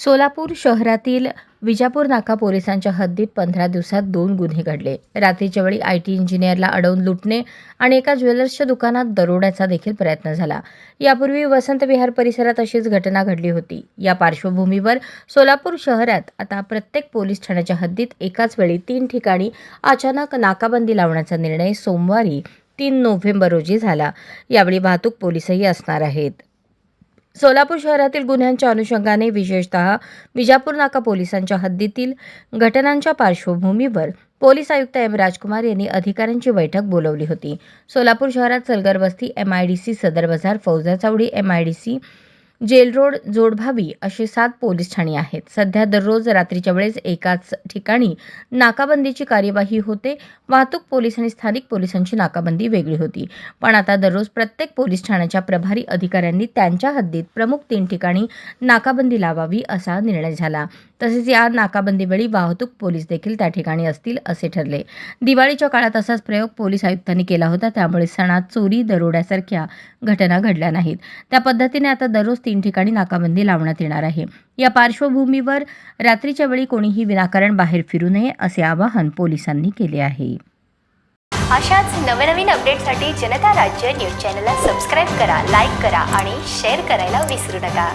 सोलापूर शहरातील विजापूर नाका पोलिसांच्या हद्दीत पंधरा दिवसात दोन गुन्हे घडले. रात्रीच्या वेळी आय टी इंजिनियरला अडवून लुटणे आणि एका ज्वेलर्सच्या दुकानात दरोड्याचा देखील प्रयत्न झाला. यापूर्वी वसंत विहार परिसरात अशीच घटना घडली होती. या पार्श्वभूमीवर सोलापूर शहरात आता प्रत्येक पोलीस ठाण्याच्या हद्दीत एकाच वेळी तीन ठिकाणी अचानक नाकाबंदी लावण्याचा निर्णय सोमवारी तीन नोव्हेंबर रोजी झाला. यावेळी वाहतूक पोलीसही असणार आहेत. सोलापूर शहरातील गुन्ह्यांच्या अनुषंगाने विशेषतः विजापूर नाका पोलिसांच्या हद्दीतील घटनांच्या पार्श्वभूमीवर पोलीस आयुक्त एम राजकुमार यांनी अधिकाऱ्यांची बैठक बोलावली होती. सोलापूर शहरात सलगर वस्ती MIDC Sadar Bazar Fauja Chawdi D C road Jodbhavi अशी सात पोलीस ठाणी आहेत. सध्या दररोज रात्रीच्या वेळेस एकाच ठिकाणी नाकाबंदीची कार्यवाही होते. वाहतूक पोलीस आणि स्थानिक पोलिसांची नाकाबंदी वेगळी होती. पण आता दररोज प्रत्येक पोलीस ठाण्याच्या प्रभारी अधिकाऱ्यांनी त्यांच्या हद्दीत प्रमुख तीन ठिकाणी नाकाबंदी लावावी असा निर्णय झाला. तसेच या नाकाबंदीवेळी वाहतूक पोलीस देखील त्या ठिकाणी असतील असे ठरले. दिवाळीच्या काळात असाच प्रयोग पोलीस आयुक्तांनी केला होता. त्यामुळे सणात चोरी दरोड्यासारख्या घटना घडल्या नाहीत. त्या पद्धतीने आता दररोज तीन ठिकाणी नाकाबंदी लावण्यात येणार आहे. या पार्श्वभूमीवर रात्रीच्या वेळी कोणीही विनाकारण बाहेर फिरू नये असे आवाहन पोलिसांनी केले आहे. अशाच नवनवीन अपडेटसाठी जनता राज्य न्यूज चॅनलला सबस्क्राईब करा लाईक करा आणि शेअर करायला विसरू नका.